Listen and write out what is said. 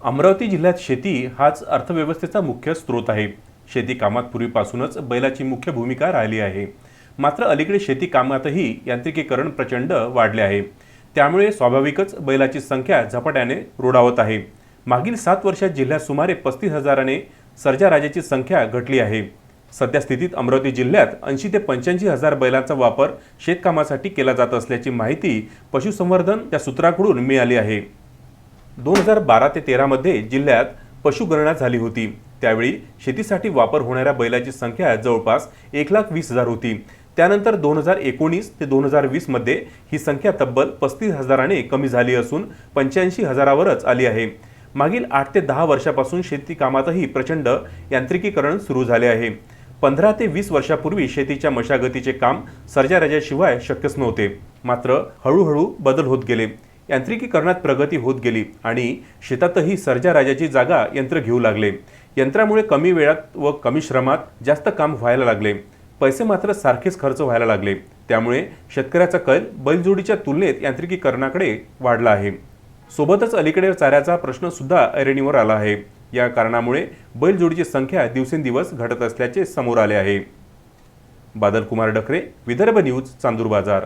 अमरावती जिल्ह्यात शेती हाच अर्थव्यवस्थेचा मुख्य स्रोत आहे. शेती कामात पूर्वीपासूनच बैलाची मुख्य भूमिका राहिली आहे. मात्र अलीकडे शेती कामातही यांत्रिकीकरण प्रचंड वाढले आहे. त्यामुळे स्वाभाविकच बैलाची संख्या झपाट्याने रोडावत आहे. मागील सात वर्षात जिल्ह्यात सुमारे पस्तीस हजाराने सर्जाराजाची संख्या घटली आहे. सध्या स्थितीत अमरावती जिल्ह्यात ऐंशी ते पंच्याऐंशी हजार बैलांचा वापर शेतकामासाठी केला जात असल्याची माहिती पशुसंवर्धन या सूत्राकडून मिळाली आहे. दोन हजार बारा ते तेरामध्ये जिल्ह्यात पशुगणना झाली होती. त्यावेळी शेतीसाठी वापर होणाऱ्या बैलाची संख्या जवळपास एक लाख वीस हजार होती. त्यानंतर दोन हजार एकोणीस ते दोन हजार वीसमध्ये ही संख्या तब्बल पस्तीस हजाराने कमी झाली असून पंच्याऐंशी हजारावरच आली आहे. मागील आठ ते दहा वर्षापासून शेती कामातही प्रचंड यांत्रिकीकरण सुरू झाले आहे. पंधरा ते वीस वर्षापूर्वी शेतीच्या मशागतीचे काम सर्जाराजाशिवाय शक्यच नव्हते. मात्र हळूहळू बदल होत गेले. यांत्रिकीकरणात प्रगती होत गेली आणि शेतातही सर्जा राजाची जागा यंत्र घेऊ लागले. यंत्रामुळे कमी वेळात व कमी श्रमात जास्त काम व्हायला लागले. पैसे मात्र सारखेच खर्च व्हायला लागले. त्यामुळे शेतकऱ्याचा कल बैलजोडीच्या तुलनेत यांत्रिकीकरणाकडे वाढला आहे. सोबतच अलीकडे चाऱ्याचा प्रश्न सुद्धा ऐरणीवर आला आहे. या कारणामुळे बैलजोडीची संख्या दिवसेंदिवस घटत असल्याचे समोर आले आहे. बादल कुमार डकरे विदर्भ न्यूज चांदूर बाजार.